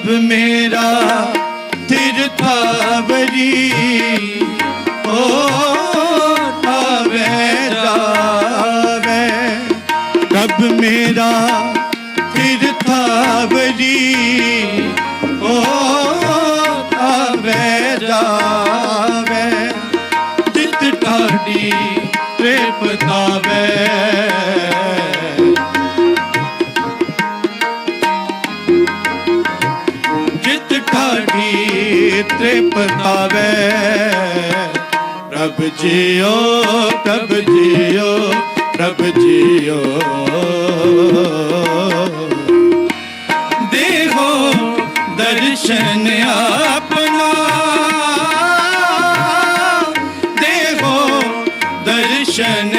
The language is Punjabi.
ਮੇਰਾ ਤਿਰਥਾਵਰੀ ਓ ਆਵੇ ਜਾਵੇ ਰੱਬ ਮੇਰਾ ਤਿਰਥਾਵਰੀ ਓ ਆਵੇ ਜਾਵੇ ਜਿਤ ਠਾਗੀ ਤ੍ਰੇ ਪਤਾਵੇ ਰਬ ਜੀਓ ਰਬ ਜੀਓ ਰਬ ਜੀਓ। ਦੇਹੋ ਦਰਸ਼ਨ ਆਪਣਾ। ਦੇਹੋ ਦਰਸ਼ਨ